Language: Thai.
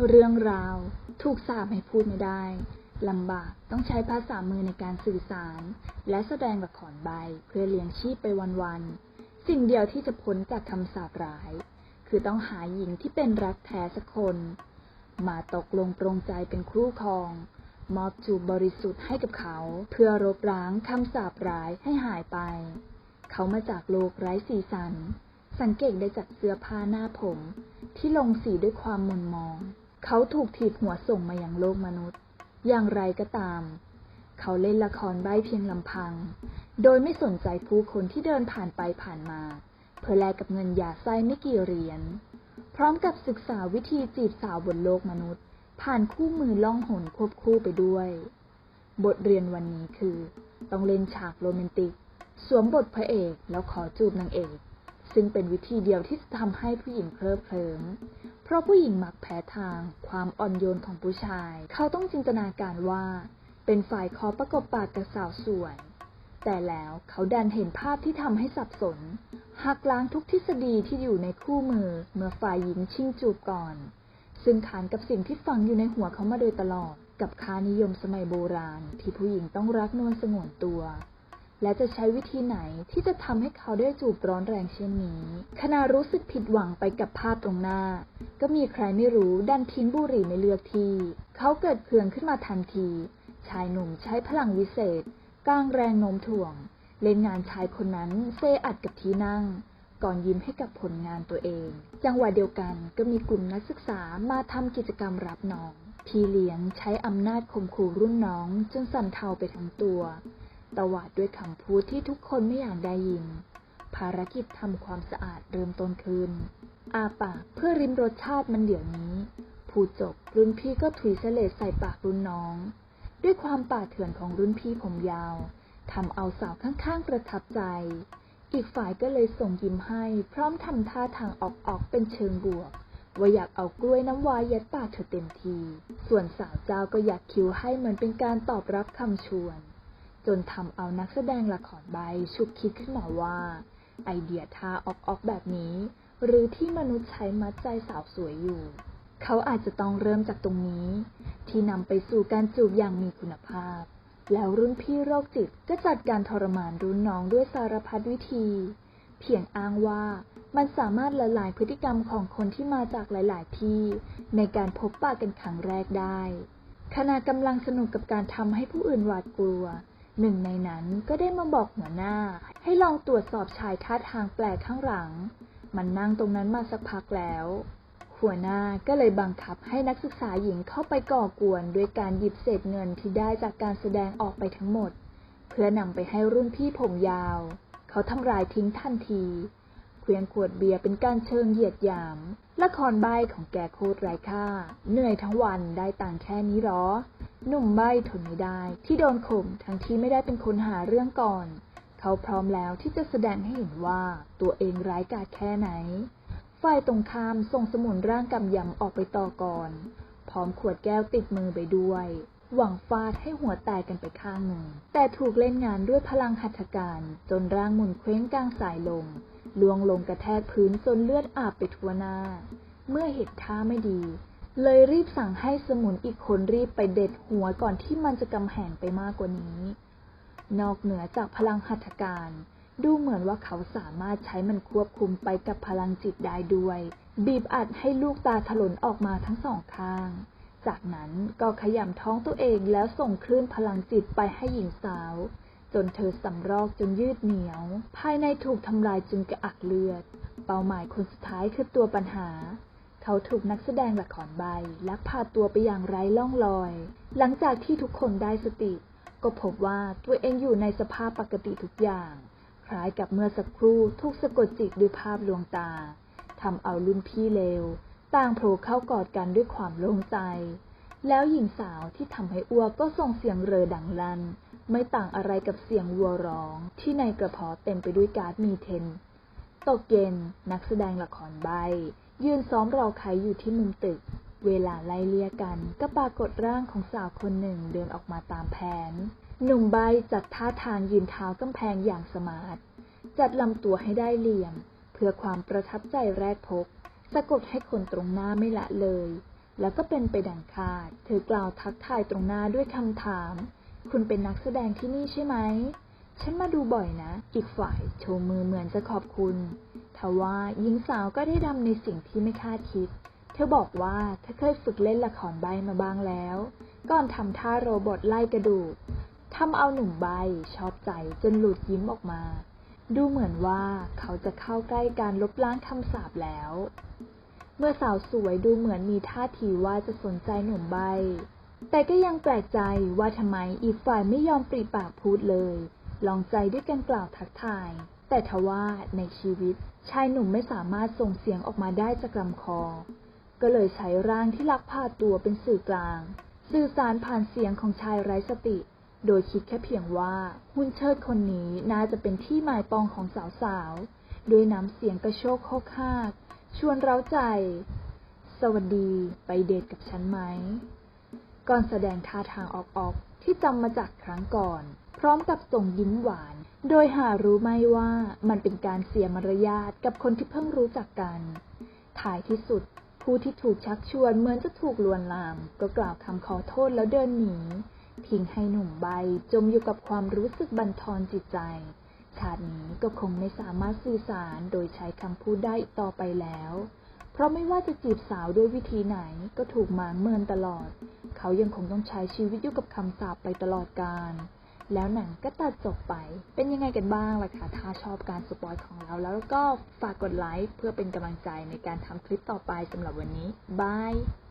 เรื่องราว ถูกสาปให้พูดไม่ได้ลำบากต้องใช้ภาษามือในการสื่อสาร และแสดงละครใบเพื่อเลี้ยงชีพไปวันๆ สิ่งเดียวที่จะพ้นจากคำสาปร้าย คือต้องหาหญิงที่เป็นรักแท้สักคน มาตกลงปรงใจเป็นคู่ครอง มอบจูบบริสุทธิ์ให้กับเขา เพื่อรบล้างคำสาปร้ายให้หายไป เขามาจากโลกไร้สีสัน สังเกตได้จากเสื้อผ้าหน้าผม ที่ลงสีด้วยความมนมอง เขาถูกถีบหัวส่งมายังโลกมนุษย์ อย่างไรก็ตาม เขาเล่นละครใบ้เพียงลำพัง โดยไม่สนใจผู้คนที่เดินผ่านไปผ่านมา เพื่อแลกกับเงินยาไส้ไม่กี่เหรียญ พร้อมกับศึกษาวิธีจีบสาวบนโลกมนุษย์ ผ่านคู่มือล่องหนควบคู่ไปด้วย บทเรียนวันนี้คือ ต้องเล่นฉากโรแมนติก สวมบทพระเอกแล้วขอจูบนางเอก ซึ่งเป็นวิธีเดียวที่จะทำให้ผู้หญิงเคลิบเคลิ้มเพราะผู้หญิงมักแพ้ทางความอ่อนโยนของผู้ชาย เขาต้องจินตนาการว่า เป็นฝ่ายขอประกบปากกับสาวสวย แต่แล้วเขาดันเห็นภาพที่ทำให้สับสน หักล้างทุกทฤษฎีที่อยู่ในคู่มือเมื่อฝ่ายหญิงชิงจูบก่อน ซึ่งขานกับสิ่งที่ฝังอยู่ในหัวเขามาโดยตลอด กับค่านิยมสมัยโบราณ ที่ผู้หญิงต้องรักนวลสงวนตัว และจะใช้วิธีไหนที่จะทำให้เขาได้จูบร้อนแรงเช่นนี้ขณะรู้สึกผิดหวังไปกับภาพตรงหน้า ก็มีใครไม่รู้ดันทิ้งบุหรี่ไม่เลือกที่ เขาเกิดเคืองขึ้นมาทันที ชายหนุ่มใช้พลังวิเศษกลางแรงโน้มถ่วง เล่นงานชายคนนั้นเซอัดกับที่นั่ง ก่อนยิ้มให้กับผลงานตัวเอง จังหวะเดียวกันก็มีกลุ่มนักศึกษามาทำกิจกรรมรับน้อง พี่เลี้ยงใช้อำนาจข่มขู่รุ่นน้องจนสั่นเทาไปทั้งตัว ตวาดด้วยคำพูดที่ทุกคนไม่อยากได้ยิน ภารกิจทำความสะอาดเริ่มต้นขึ้น อาปากเพื่อริมรสชาติมันเดี๋ยวนี้พูดจบรุ่นพี่ก็ถุยเสลดใส่ปากรุ่นน้อง ด้วยความป่าเถื่อนของรุ่นพี่ผมยาวทำเอาสาวข้างๆประทับใจ อีกฝ่ายก็เลยส่งยิ้มให้ พร้อมทำท่าทางออกๆเป็นเชิงบวกว่าอยากเอากล้วยน้ำว้ายัดปากเธอเต็มที ส่วนสาวเจ้าก็อยากคิวให้เหมือนเป็นการตอบรับคำชวน จนทำเอานักแสดงละครใบฉุกคิดขึ้นมาว่า ไอเดียท่าออกๆแบบนี้ หรือที่มนุษย์ใช้มัดใจสาวสวยอยู่ เขาอาจจะต้องเริ่มจากตรงนี้ ที่นำไปสู่การจูบอย่างมีคุณภาพ แล้วรุ่นพี่โรคจิตก็จัดการทรมานรุ่นน้องด้วยสารพัดวิธี เพียงอ้างว่ามันสามารถละลายพฤติกรรมของคนที่มาจากหลาย ๆ ที่ ในการพบปะกันครั้งแรกได้ขณะกำลังสนุกกับการทำให้ผู้อื่นหวาดกลัว หนึ่งในนั้นก็ได้มาบอกหัวหน้า ให้ลองตรวจสอบชายท่าทางแปลกข้างหลัง มันนั่งตรงนั้นมาสักพักแล้ว หัวหน้าก็เลยบังคับให้นักศึกษาหญิงเข้าไปก่อกวนด้วยการหยิบเศษเงินที่ได้จากการแสดงออกไปทั้งหมด เพื่อนำไปให้รุ่นพี่ผมยาว เขาทำลายทิ้งทันทีเควียงขวดเบียร์เป็นการเชิงเหยียดหยาม ละครใบของแกโคตรไร้ค่า เหนื่อยทั้งวันได้ต่างแค่นี้หรอ หนุ่มใบทนไม่ได้ ที่โดนข่มทั้งที่ไม่ได้เป็นคนหาเรื่องก่อน เขาพร้อมแล้วที่จะแสดงให้เห็นว่าตัวเองร้ายกาจแค่ไหน ฝ่ายตรงข้ามส่งสมุนร่างกำยำออกไปต่อก่อน พร้อมขวดแก้วติดมือไปด้วย หวังฟาดให้หัวแตกกันไปข้างหนึ่ง แต่ถูกเล่นงานด้วยพลังหัตถการจนร่างหมุนเคว้งกลางสายลมลวงลงกระแทกพื้นจนเลือดอาบไปทั่วหน้า เมื่อเห็นท่าไม่ดี เลยรีบสั่งให้สมุนอีกคนรีบไปเด็ดหัวก่อนที่มันจะกำแหงไปมากกว่านี้ นอกเหนือจากพลังหัตถการ ดูเหมือนว่าเขาสามารถใช้มันควบคุมไปกับพลังจิตได้ด้วย บีบอัดให้ลูกตาถลนออกมาทั้งสองข้าง จากนั้นก็ขยำท้องตัวเองแล้วส่งคลื่นพลังจิตไปให้หญิงสาว จนเธอสำรอกจนยืดเหนียว ภายในถูกทำลายจนกระอักเลือด เป้าหมายคนสุดท้ายคือตัวปัญหา เขาถูกนักแสดงละครใบลักพาตัวไปอย่างไร้ล่องรอย หลังจากที่ทุกคนได้สติ ก็พบว่าตัวเองอยู่ในสภาพปกติทุกอย่าง คล้ายกับเมื่อสักครู่ถูกสะกดจิตด้วยภาพลวงตาทำเอารุ่นพี่เลวต่างโผล่เข้ากอดกันด้วยความโล่งใจ แล้วหญิงสาวที่ทำให้อ้วกก็ส่งเสียงเรอดังลั่นไม่ต่างอะไรกับเสียงวัวร้อง ที่ในกระเพาะเต็มไปด้วยก๊าซมีเทน ตกเย็นนักแสดงละครใบ ยืนซ้อมรอใครอยู่ที่มุมตึก เวลาไล่เลี่ยกันก็ปรากฏร่างของสาวคนหนึ่งเดินออกมาตามแผน หนุ่มใบจัดท่าทางยืนเท้ากำแพงอย่างสมาร์ทจัดลำตัวให้ได้เหลี่ยม เพื่อความประทับใจแรกพบ สะกดให้คนตรงหน้าไม่ละเลย แล้วก็เป็นไปดังคาด เธอกล่าวทักทายตรงหน้าด้วยคำถาม คุณเป็นนักแสดงที่นี่ใช่ไหม ฉันมาดูบ่อยนะ อีกฝ่ายโชว์มือเหมือนจะขอบคุณทว่าหญิงสาวก็ได้ดำในสิ่งที่ไม่คาดคิด เธอบอกว่าเธอเคยฝึกเล่นละครใบมาบ้างแล้ว ก่อนทำท่าโรบอทไล่กระดูกทำเอาหนุ่มใบชอบใจจนหลุดยิ้มออกมา ดูเหมือนว่าเขาจะเข้าใกล้การลบล้างคำสาปแล้ว เมื่อสาวสวยดูเหมือนมีท่าทีว่าจะสนใจหนุ่มใบ แต่ก็ยังแปลกใจว่าทำไมอีกฝ่ายไม่ยอมปรีปากพูดเลย ลองใจด้วยการกล่าวทักทาย แต่ทว่าในชีวิต ชายหนุ่มไม่สามารถส่งเสียงออกมาได้จากลำคอ ก็เลยใช้ร่างที่ลักพาตัวเป็นสื่อกลาง สื่อสารผ่านเสียงของชายไร้สติ โดยคิดแค่เพียงว่าหุ่นเชิดคนนี้น่าจะเป็นที่หมายปองของสาวๆด้วยน้ำเสียงกระโชกโคกคากชวนเร้าใจ สวัสดีไปเดทกับฉันไหม ก่อนแสดงท่าทางออกๆที่จำมาจากครั้งก่อน ร้อมกับส่งยิ้มหวาน โดยหารู้ไหมว่ามันเป็นการเสียมารยาทกับคนที่เพิ่งรู้จักกัน ท้ายที่สุด ผู้ที่ถูกชักชวนเหมือนจะถูกลวนลาม ก็กล่าวคำขอโทษแล้วเดินหนี ทิ้งให้หนุ่มใบจมอยู่กับความรู้สึกบันทอนจิตใจ ชาตินี้ก็คงไม่สามารถสื่อสารโดยใช้คำพูดได้อีกต่อไปแล้วเพราะไม่ว่าจะจีบสาวด้วยวิธีไหนก็ถูกมางเมินตลอด เขายังคงต้องใช้ชีวิตอยู่กับคำสาปไปตลอดกาล แล้วหนังก็ตัดจบไป เป็นยังไงกันบ้างล่ะคะถ้าชอบการสปอยของเราแล้วก็ฝากกดไลค์เพื่อเป็นกำลังใจในการทำคลิปต่อไปสำหรับวันนี้บาย